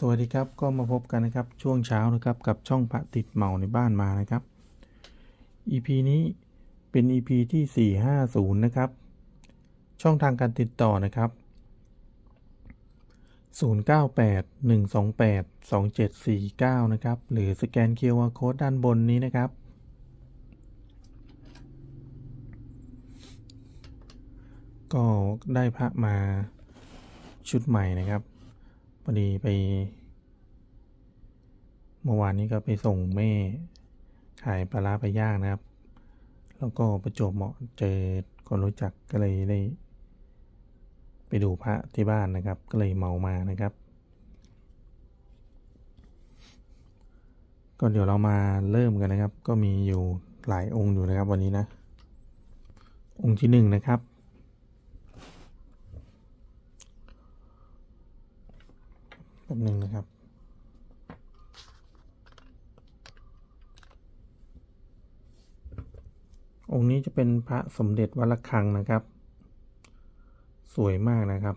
สวัสดีครับก็มาพบกันนะครับช่วงเช้านะครับกับช่องพระติดเหมาในบ้านมานะครับ EP นี้เป็น EP ที่ 450 นะครับ ช่องทางการติดต่อนะครับ 098 128 2749 นะครับ หรือสแกน QR Code ด้านบนนี้นะครับ ก็ได้พระมาชุดใหม่นะครับ พอดีไป เมื่อวานนี้ก็ไปส่งแม่ขายปลาร้าไปย่างนะครับ แล้วก็ประจวบเหมาะเจอคนรู้จักก็เลยได้ ไปดูพระที่บ้านนะครับ ก็เลยเมามานะครับ ก็เดี๋ยวเรามาเริ่มกันนะครับ ก็มีอยู่หลายองค์อยู่นะครับวันนี้นะ องค์ที่หนึ่งนะครับ แป๊บหนึ่งนะครับ องค์นี้จะเป็นพระสมเด็จวัดระฆังนะครับ สวยมากนะครับ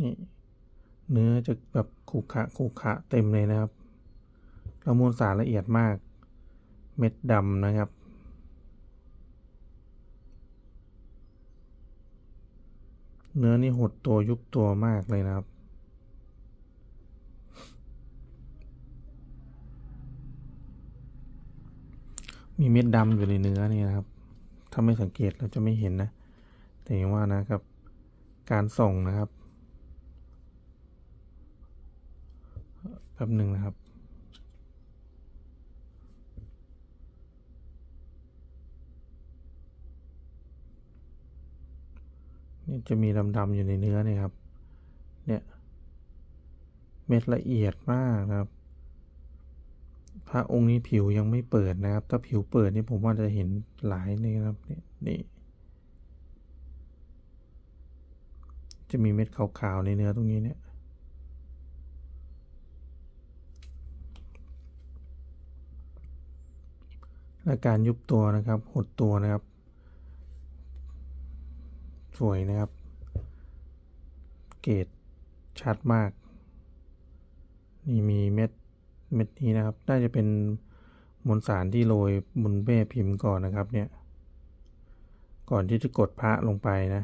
นี่เนื้อจะแบบขรุขะขรุขะเต็มเลยนะครับล้วมวลสารละเอียดมาก เม็ดดำนะครับ เนื้อนี่หดตัวยุบตัวมากเลยนะครับ มีเม็ดดำอยู่ในเนื้อนี่นะครับ ถ้าไม่สังเกตเราจะไม่เห็นนะ แต่อย่างว่านะครับ การส่งนะครับแป๊บหนึ่งนะครับ นี่จะมีดำๆอยู่ในเนื้อเนี่ยครับ เนี่ย เม็ดละเอียดมากนะครับ พระองค์นี้ผิวยังไม่เปิดนะครับ ถ้าผิวเปิดนี่ผมว่าจะเห็นหลายนี่ครับนี่นี่จะมีเม็ดขาวๆในเนื้อตรงนี้เนี่ย และการยุบตัวนะครับ หดตัวนะครับ สวยนะครับ เกรดชัดมาก นี่มีเม็ดเม็ดนี้นะครับ น่าจะเป็นมวลสารที่โรยบนแม่พิมพ์ก่อนนะครับเนี่ย ก่อนที่จะกดพระลงไปนะ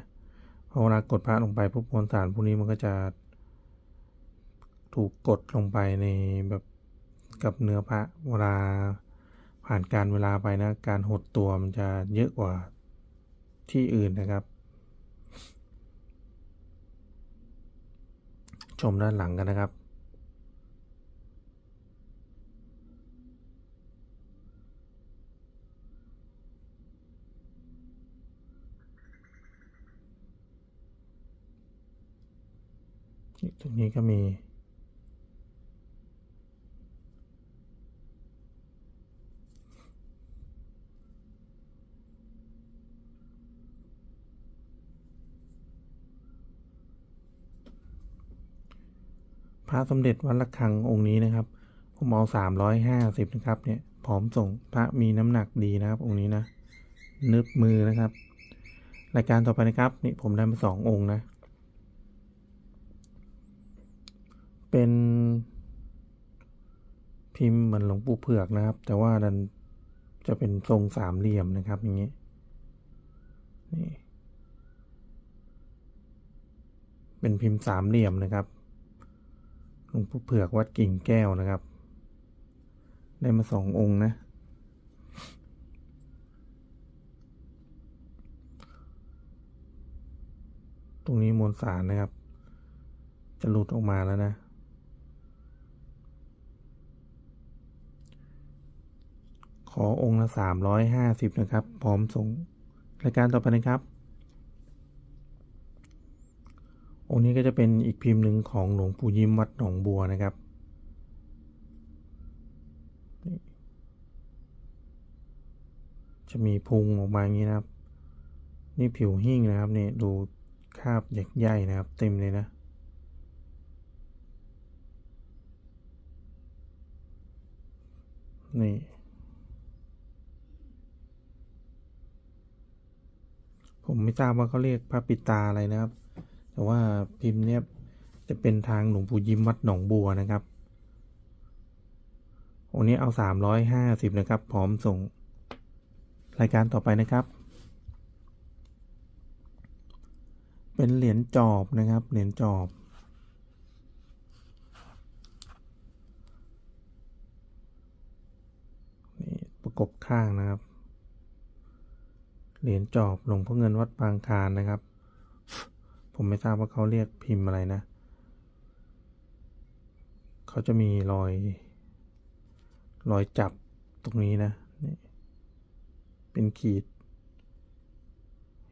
พอเวลากดพระลงไปปุ๊บมวลสารพวกนี้มันก็จะ ถูกกดลงไปในแบบกับเนื้อพระเวลาผ่านการเวลาไปนะ การหดตัวมันจะเยอะกว่าที่อื่นนะครับ ชมด้านหลังกันนะครับ ตรงนี้ก็มี ระสมเด็จวัดระฆังองค์นี้นะครับ ผมเอาสามร้อยห้าสิบนะครับเนี่ยพร้อมส่งพระมีน้ำหนักดีนะครับ องค์นี้นะนึบมือนะครับ รายการต่อไปนะครับนี่ผมได้มาสององค์นะ เป็นพิมพ์เหมือนหลวงปู่เผือกนะครับ แต่ว่าดันจะเป็นทรงสามเหลี่ยมนะครับ อย่างนี้นี่เป็นพิมพ์สามเหลี่ยมนะครับ ลวงปู่เผือกวัดกิ่งแก้วนะครับ ได้มาสององค์นะ ตรงนี้มวลสารนะครับ จะหลุดออกมาแล้วนะ ขอองค์ละสามร้อยห้าสิบนะครับ พร้อมส่งรายการต่อไปนะครับ องค์นี้ก็จะเป็นอีกพิมพ์หนึ่งของหลวงปู่ยิ้มวัดหนองบัวนะครับจะมีพุงออกมาอย่างนี้นะครับ นี่ผิวหิ้งนะครับเนี่ยดูคราบใหญ่ๆนะครับ เต็มเลยนะ นี่ ผมไม่ทราบว่าเขาเรียกพระปิตาอะไรนะครับ แต่ว่าพิมพ์เนี่ยจะเป็นทางหลวงปู่ยิ้มวัดหนองบัวนะครับองค์นี้เอาสามร้อยห้าสิบนะครับ พร้อมส่ง รายการต่อไปนะครับ เป็นเหรียญจอบนะครับ เหรียญจอบ นี่ประกบข้างนะครับ เหรียญจอบหลวงพ่อเงินวัดปางคารนะครับ ผมไม่ทราบว่าเขาเรียกพิมพ์อะไรนะ เขาจะมีรอย รอยจับตรงนี้นะนี่เป็นขีด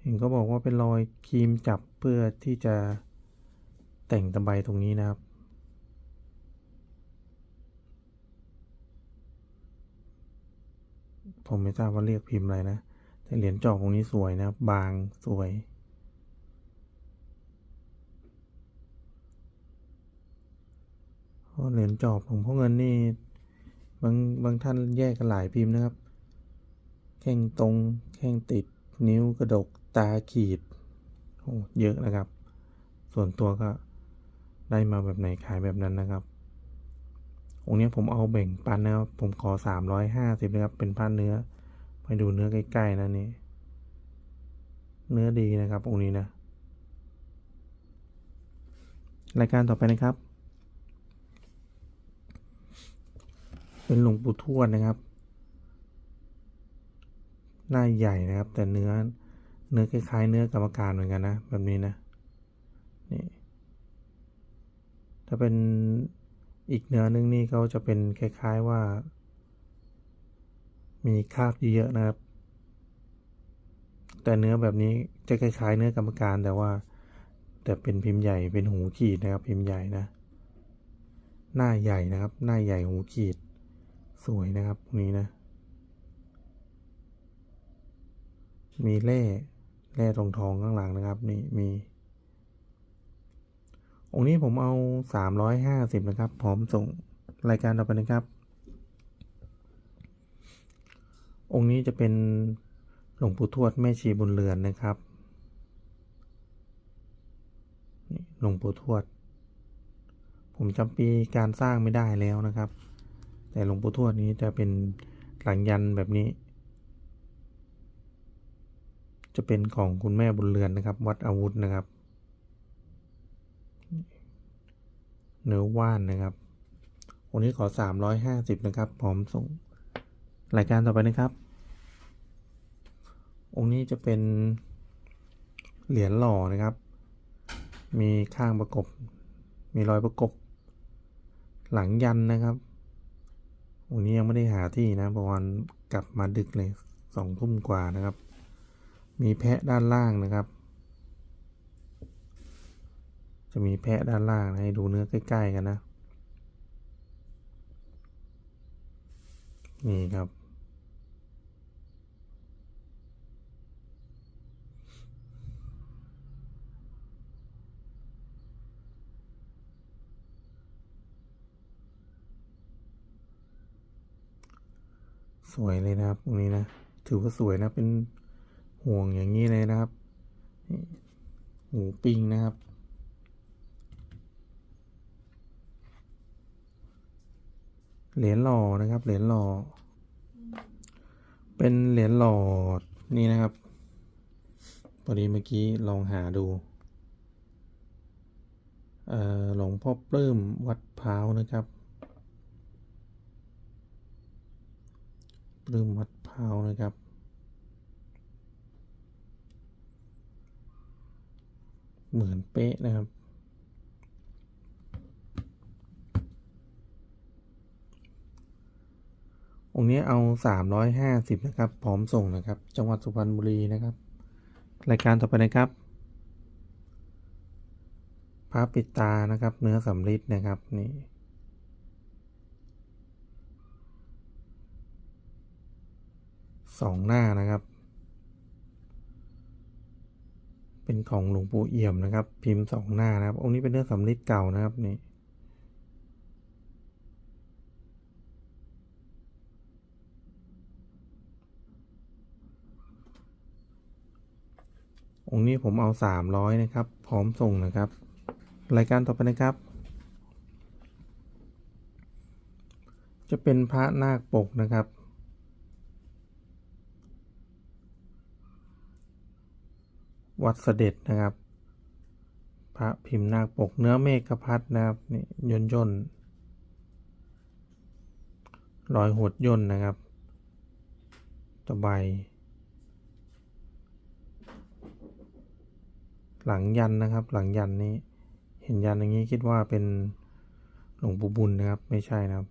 เห็นเขาบอกว่าเป็นรอยครีมจับเพื่อที่จะแต่งตะไบตรงนี้นะครับผมไม่ทราบว่าเรียกพิมพ์อะไรนะ แต่เหรียญจอกตรงนี้สวยนะครับบางสวย เพ ราะเหรียญจอบของพ่อเงินนี่บางบางท่านแยกกันหลายพิมพ์นะครับ แข้งตรงแข้งติดนิ้วกระดกตาขีดโอ้เยอะนะครับ ส่วนตัวก็ได้มาแบบไหนขายแบบนั้นนะครับองค์นี้ผมเอาแบ่งปันนะครับ ผมขอสามร้อยห้าสิบนะครับ เป็นพันเนื้อ ไปดูเนื้อใกล้ๆนะนี่ เนื้อดีนะครับองค์นี้นะ รายการต่อไปนะครับ เป็นหลวงปู่ทวดนะครับ หน้าใหญ่นะครับ แต่เนื้อเนื้อคล้ายๆ เนื้อกรรมการเหมือนกันนะ แบบนี้นะนี่ถ้าเป็นอีกเนื้อนึงนี่เขาจะเป็นคล้าย ๆว่า มีคราบเยอะๆนะครับ แต่เนื้อแบบนี้จะคล้าย ๆ เนื้อกรรมการแต่ว่า แต่เป็นพิมพ์ใหญ่เป็นหูขีดนะครับ พิมพ์ใหญ่นะหน้าใหญ่นะครับ หน้าใหญ่หูขีด สวยนะครับตรงนี้นะ มีเล่แร่ทองทองข้างหลังนะครับ นี่มีองค์นี้ผมเอาสามร้อยห้าสิบนะครับ พร้อมส่งรายการต่อไปนะครับ องค์นี้จะเป็นหลวงปู่ทวดแม่ชีบุญเรือนนะครับหลวงปู่ทวด ผมจำปีการสร้างไม่ได้แล้วนะครับ แต่หลวงปู่ทวดนี้จะเป็นหลังยันแบบนี้ จะเป็นของคุณแม่บุญเรือนนะครับ วัดอาวุธนะครับ เนื้อว่านนะครับวันนี้ขอสามร้อยห้าสิบนะครับพร้อมส่งรายการต่อไปนะครับ องค์นี้จะเป็นเหรียญหล่อนะครับ มีข้างประกบ มีรอยประกบ หลังยันนะครับ องค์นี้ยังไม่ได้หาที่นะประมาณกลับมาดึกเลยสองทุ่มกว่านะครับ มีแพะด้านล่างนะครับ จะมีแพะด้านล่างให้ดูเนื้อใกล้ ๆ กันนะ นี่ครับ สวยเลยนะครับตรงนี้นะถือว่าสวยนะเป็นห่วงอย่างนี้เลยนะครับหูปิงนะครับ เหรียญหล่อนะครับ เหรียญหล่อ เป็นเหรียญหล่อนี่นะครับพอดีเมื่อกี้ลองหาดูเอ่อหลวงพ่อปลื้มวัดพร้าวนะครับ ลื้มวัดพาวนะครับ เหมือนเป๊ะนะครับ องค์นี้เอาสามร้อยห้าสิบนะครับ พร้อมส่งนะครับ จังหวัดสุพรรณบุรีนะครับ รายการต่อไปนะครับพระปิดตานะครับ เนื้อสำริดนะครับนี่ สองหน้านะครับ เป็นของหลวงปู่เอี่ยมนะครับ พิมพ์สองหน้านะครับ องค์นี้เป็นเนื้อสำริดเก่านะครับนี่อองค์นี้ผมเอาสามร้อยนะครับ พร้อมส่งนะครับ รายการต่อไปนะครับ จะเป็นพระนาคปกนะครับ วัดเสด็จนะครับ พระพิมพ์นาคปกเนื้อเมฆพัดนะครับนี่ย่นย่นรอยหดย่นนะครับตะไบหลังยันนะครับ หลังยันนี้เห็นยันอย่างนี้คิดว่าเป็นหลวงปู่บุญนะครับ ไม่ใช่นะครับ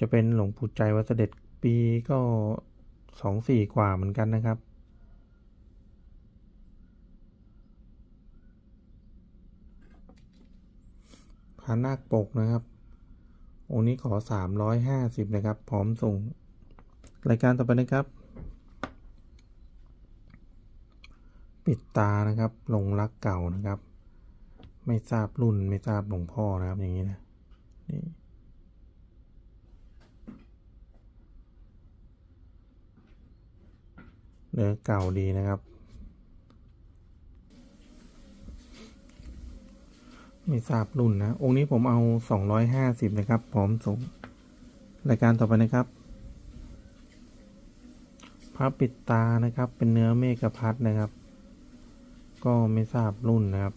จะเป็นหลวงปู่ใจวัดเสด็จปีก็สองสี่กว่าเหมือนกันนะครับ พานาคปกนะครับ องค์นี้ขอสามร้อยห้าสิบนะครับ พร้อมส่ง รายการต่อไปนะครับ ปิดตานะครับ ลงรักเก่านะครับ ไม่ทราบรุ่นไม่ทราบหลวงพ่อนะครับอย่างนี้นะ นี่เนื้อเก่าดีนะครับ ไม่ทราบรุ่นนะ องค์นี้ผมเอาสองร้อยห้าสิบนะครับ พร้อมส่ง รายการต่อไปนะครับพระปิดตานะครับ เป็นเนื้อเมฆพัดนะครับ ก็ไม่ทราบรุ่นนะครับ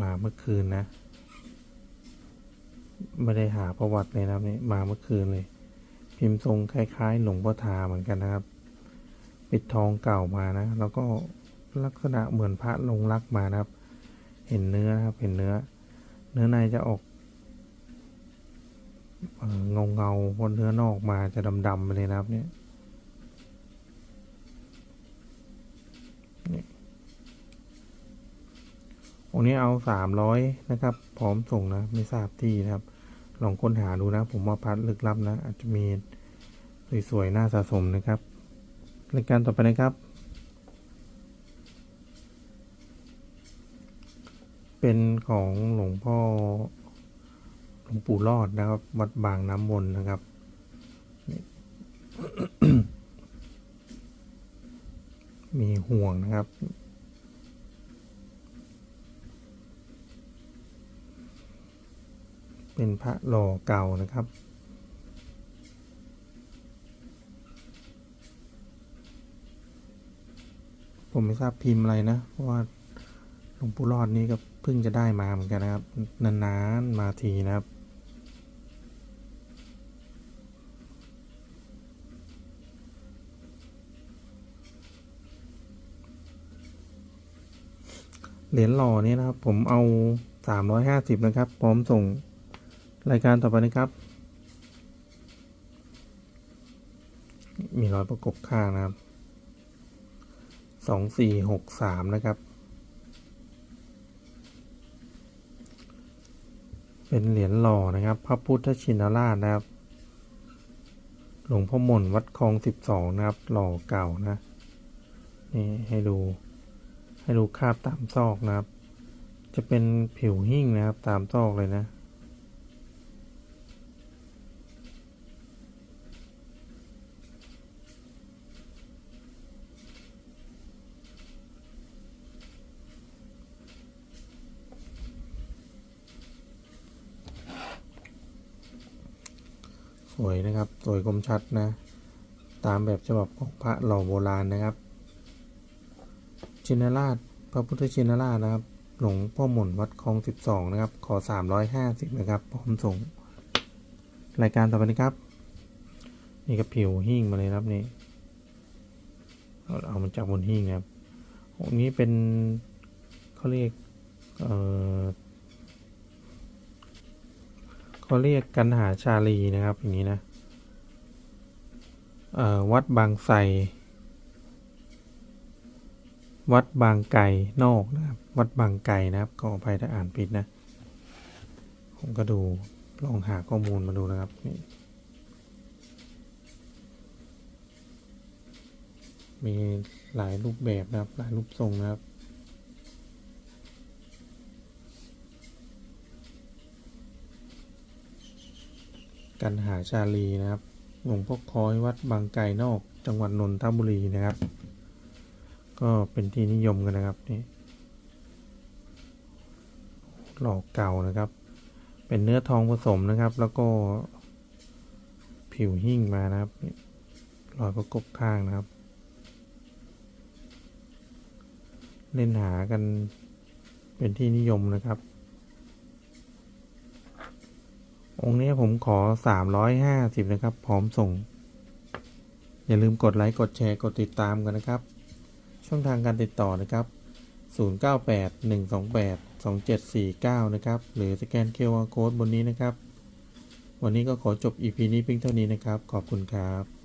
มาเมื่อคืนนะ ไม่ได้หาประวัติเลยนะครับนี่มาเมื่อคืนเลย พิมพ์ทรงคล้ายๆ หลวงพ่อทาเหมือนกันนะครับ ปิดทองเก่ามานะ แล้วก็ลักษณะเหมือนพระลงรักมานะครับ เห็นเนื้อนะครับ เห็นเนื้อ เนื้อในจะออกเงาเงาๆเพราะเนื้อนอกมาจะดำๆไปเลยนะครับ เนี่ยองค์นี้เอาสามร้อยนะครับ พร้อมส่งนะ ไม่ทราบที่นะครับ ลองค้นหาดูนะ ผมว่าพัดลึกลับนะ อาจจะมีสวยๆน่าสะสมนะครับรายการต่อไปนะครับ เป็นของหลวงพ่อหลวงปู่รอดนะครับ วัดบางน้ำวนนะครับ มีห่วงนะครับเป็นพระหล่อเก่านะครับ ผมไม่ทราบพิมพ์อะไรนะ เพราะว่า วงปู่รอดนี้ก็เพิ่งจะได้มาเหมือนกันนะครับ นานๆมาทีนะครับเหรียญหล่อนี้นะครับ ผมเอาสามร้อยห้าสิบนะครับ พร้อมส่งรายการต่อไปนะครับ มีรอยประกบข้างนะครับสองสี่หกสามนะครับ เป็นเหรียญหล่อนะครับ พระพุทธชินราชนะครับ หลวงพ่อมนวัดคลองสิบสองนะครับ หล่อเก่านะ นี่ให้ดู ให้ดูคาบตามซอกนะครับ จะเป็นผิวหิ้งนะครับ ตามซอกเลยนะ สวยนะครับ สวยคมชัดนะ ตามแบบฉบับของพระหล่อโบราณนะครับ ชินราช พระพุทธชินราชนะครับ หลวงพ่อหม่นวัดคลองสิบสองนะครับ ขอสามร้อยห้าสิบนะครับ พร้อมส่ง รายการต่อไปนะครับ นี่ก็ผิวหิ้งมาเลยครับนี่ เอาเอามาจากบนหิ้งนะครับองนี้เป็นเขาเรียก เอ่อ เขาเรียกกันหาชาลีนะครับอย่างนี้นะวัดบางไทรวัดบางไก่นอกนะครับ วัดบางไก่นะครับขออภัยถ้าอ่านผิดนะ ผมก็ดูลองหาข้อมูลมาดูนะครับนี่มีหลายรูปแบบนะครับ หลายรูปทรงนะครับ กันหาชาลีนะครับ หลวงพ่อคอยวัดบางไก่นอกจังหวัดนนทบุรีนะครับ ก็เป็นที่นิยมกันนะครับนี่หลอกเก่านะครับ เป็นเนื้อทองผสมนะครับ แล้วก็ผิวหิ้งมานะครับรอยประกบข้างนะครับ เล่นหากันเป็นที่นิยมนะครับ องค์นี้ผมขอ 350 นะครับ พร้อมส่ง อย่าลืมกดไลค์ กดแชร์ กดติดตามกันนะครับ ช่องทางการติดต่อนะครับ 0981282749 นะครับ หรือสแกน QR Code บนนี้นะครับ วันนี้ก็ขอจบ EP นี้เพียงเท่านี้นะครับ ขอบคุณครับ